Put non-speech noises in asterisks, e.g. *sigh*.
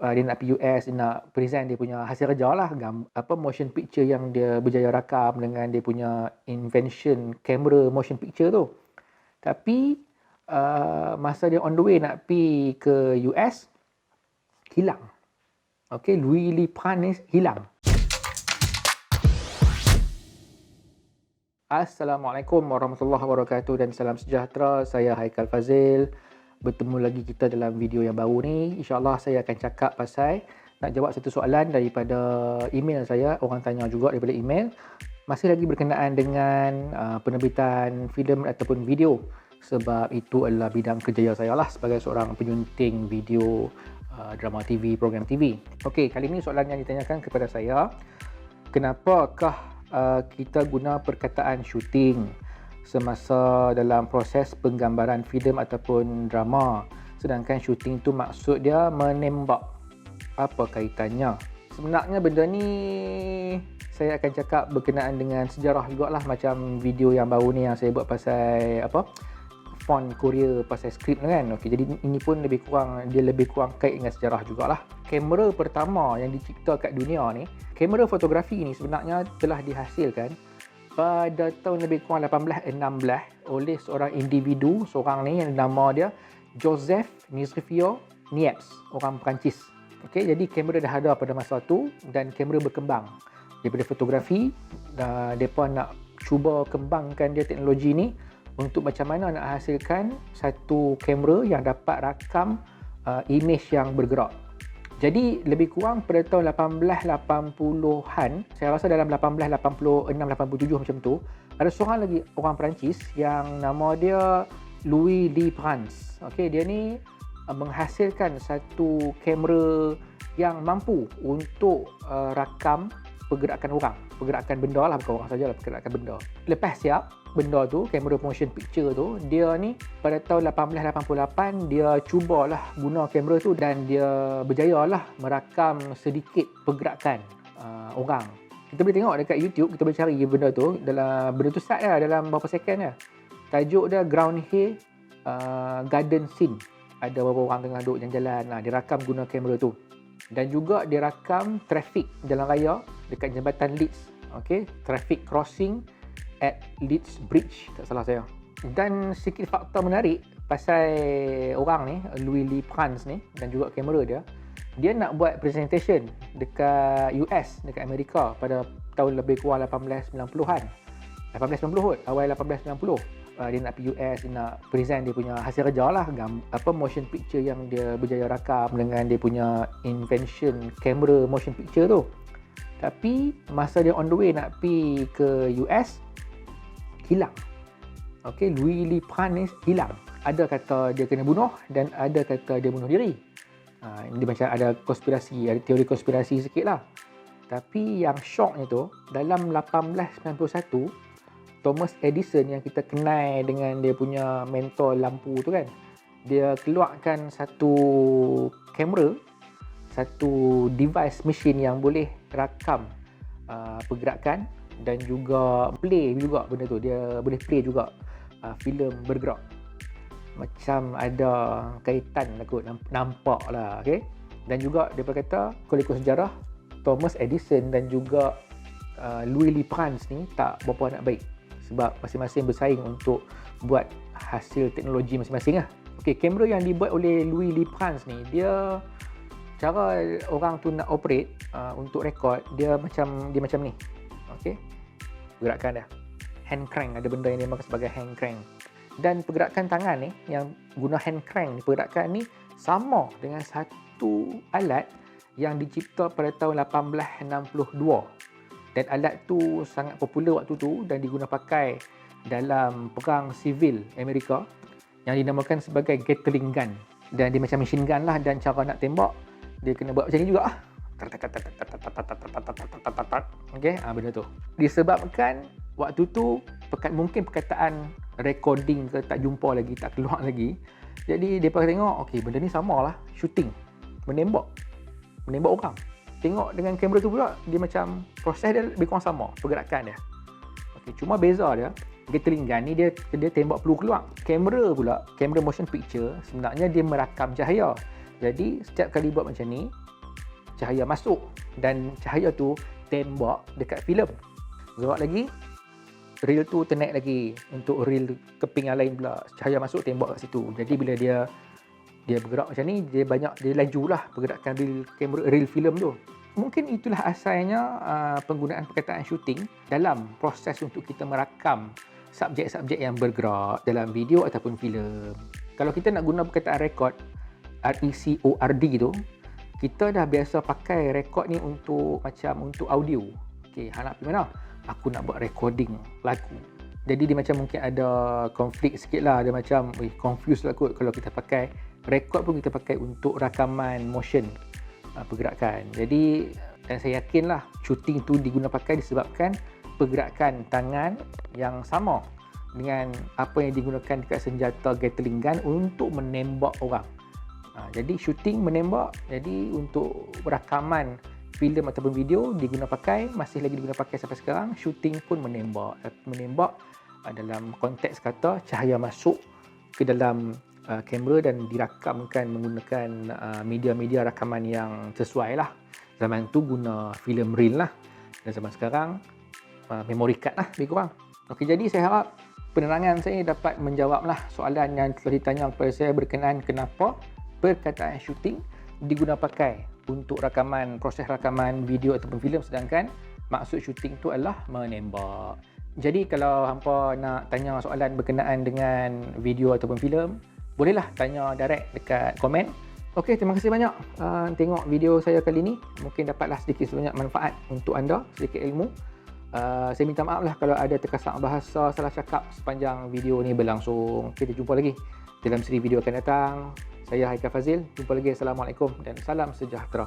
uh, dia nak pergi US dia nak present dia punya hasil kerja lah. Gam, apa motion picture yang dia berjaya rakam dengan dia punya invention camera motion picture tu. Tapi uh, masa dia on the way nak pergi ke US hilang. Okay Louis Pan ni hilang. Assalamualaikum warahmatullahi wabarakatuh dan salam sejahtera. Saya Haikal Fazil bertemu lagi kita dalam video yang baru ni. InsyaAllah saya akan cakap pasal nak jawab satu soalan daripada email saya. Orang tanya juga daripada email. Masih lagi berkenaan dengan uh, penerbitan filem ataupun video. Sebab itu adalah bidang kerjaya saya lah sebagai seorang penyunting video uh, drama TV, program TV. Okey, kali ini soalan yang ditanyakan kepada saya. Kenapakah uh, kita guna perkataan shooting? Semasa dalam proses penggambaran filem ataupun drama. Sedangkan syuting tu maksud dia menembak. Apa kaitannya? Sebenarnya benda ni saya akan cakap berkenaan dengan sejarah juga lah macam video yang baru ni yang saya buat pasal apa font Korea pasal skrip kan. Okey, jadi ini pun lebih kurang dia lebih kurang kait dengan sejarah jugalah. Kamera pertama yang dicipta kat dunia ni, kamera fotografi ni sebenarnya telah dihasilkan pada tahun lebih kurang 1816 oleh seorang individu seorang ni yang nama dia Joseph Nisrifio Niepce orang Perancis. Okey jadi kamera dah ada pada masa tu dan kamera berkembang. Daripada fotografi uh, depa nak cuba kembangkan dia teknologi ni untuk macam mana nak hasilkan satu kamera yang dapat rakam uh, image yang bergerak jadi lebih kurang pada tahun 1880-an, saya rasa dalam 1886 87 macam tu, ada seorang lagi orang Perancis yang nama dia Louis Lee Prance. Okey, dia ni uh, menghasilkan satu kamera yang mampu untuk uh, rakam pergerakan orang pergerakan benda lah bukan orang saja lah pergerakan benda. Lepas siap benda tu kamera motion picture tu dia ni pada tahun 1888 dia cubalah guna kamera tu dan dia berjaya lah merakam sedikit pergerakan uh, orang. Kita boleh tengok dekat YouTube kita boleh cari benda tu. Dalam benda tu start lah dalam berapa second lah. Tajuk dia ground here uh, garden scene. Ada beberapa orang tengah duduk jalan-jalan lah dia rakam guna kamera tu dan juga dia rakam trafik jalan raya dekat jambatan Leeds. Okay traffic crossing at Leeds Bridge tak salah saya. Dan sikit fakta menarik pasal orang ni Louis Lee Prance ni dan juga kamera dia dia nak buat presentation dekat US dekat Amerika pada tahun lebih kurang 1890-an 1890 kot awal 1890 Uh, dia nak pergi US dia nak present dia punya hasil kerja lah. Gam, apa motion picture yang dia berjaya rakam dengan dia punya invention camera motion picture tu. Tapi masa dia on the way nak pergi ke US hilang. Okay, Louis Pan ni hilang. Ada kata dia kena bunuh dan ada kata dia bunuh diri. Ha, ini macam ada konspirasi ada teori konspirasi sikit lah. Tapi yang shocknya tu dalam 1891 Thomas Edison yang kita kenal dengan dia punya mentor lampu tu kan. Dia keluarkan satu kamera satu device mesin yang boleh rakam uh, pergerakan dan juga play juga benda tu. Dia boleh play juga uh, filem bergerak. Macam ada kaitan lah kot nampak lah okay? dan juga dia berkata kalau ikut sejarah Thomas Edison dan juga uh, Louis Prance ni tak berapa anak baik sebab masing-masing bersaing untuk buat hasil teknologi masing-masing lah. Okay, kamera yang dibuat oleh Louis Lee Prance ni, dia cara orang tu nak operate uh, untuk rekod, dia macam dia macam ni. Okay, pergerakan dia. Hand crank, ada benda yang dimaksud sebagai hand crank. Dan pergerakan tangan ni, yang guna hand crank ni, pergerakan ni sama dengan satu alat yang dicipta pada tahun 1862 dan alat tu sangat popular waktu tu dan diguna pakai dalam perang sivil Amerika yang dinamakan sebagai Gatling gun dan dia macam machine gun lah dan cara nak tembak dia kena buat macam ni juga Okay, ah benda tu. Disebabkan waktu tu mungkin perkataan recording ke tak jumpa lagi, tak keluar *laughs* lagi. Jadi depa tengok, okey benda ni samalah shooting, menembak. Menembak orang tengok dengan kamera tu pula dia macam proses dia lebih kurang sama pergerakan dia okey cuma beza dia Gatling gun ni dia dia tembak peluru keluar kamera pula kamera motion picture sebenarnya dia merakam cahaya Jadi setiap kali buat macam ni, cahaya masuk dan cahaya tu tembak dekat filem. Gerak lagi, reel tu ternaik lagi untuk reel keping yang lain pula. Cahaya masuk tembak kat situ. Jadi bila dia dia bergerak macam ni, dia banyak dia laju lah pergerakan reel kamera reel filem tu. Mungkin itulah asalnya uh, penggunaan perkataan shooting dalam proses untuk kita merakam subjek-subjek yang bergerak dalam video ataupun filem. Kalau kita nak guna perkataan record, R-E-C-O-R-D tu, kita dah biasa pakai record ni untuk macam untuk audio. Okay, hang nak pergi mana? Aku nak buat recording lagu. Jadi dia macam mungkin ada konflik sikit lah. Dia macam eh, confused lah kot kalau kita pakai. Record pun kita pakai untuk rakaman motion uh, pergerakan. Jadi dan saya yakin lah shooting tu diguna pakai disebabkan pergerakan tangan yang sama dengan apa yang digunakan dekat senjata Gatling gun untuk menembak orang. Ha, jadi shooting menembak, jadi untuk rakaman filem ataupun video diguna pakai, masih lagi diguna pakai sampai sekarang, shooting pun menembak. Menembak uh, dalam konteks kata cahaya masuk ke dalam uh, kamera dan dirakamkan menggunakan uh, media-media rakaman yang sesuai lah. Zaman tu guna filem reel lah. Dan zaman sekarang uh, memory card lah lebih kurang. Okey, jadi saya harap penerangan saya dapat menjawablah soalan yang telah ditanya kepada saya berkenaan kenapa perkataan shooting diguna pakai untuk rakaman, proses rakaman video ataupun filem sedangkan maksud shooting tu adalah menembak. Jadi kalau hampa nak tanya soalan berkenaan dengan video ataupun filem, bolehlah tanya direct dekat komen. Okey, terima kasih banyak uh, tengok video saya kali ni. Mungkin dapatlah sedikit sebanyak manfaat untuk anda, sedikit ilmu. Uh, saya minta maaf lah kalau ada terkesak bahasa salah cakap sepanjang video ni berlangsung. Kita jumpa lagi dalam seri video akan datang. Saya Haikal Fazil. Jumpa lagi. Assalamualaikum dan salam sejahtera.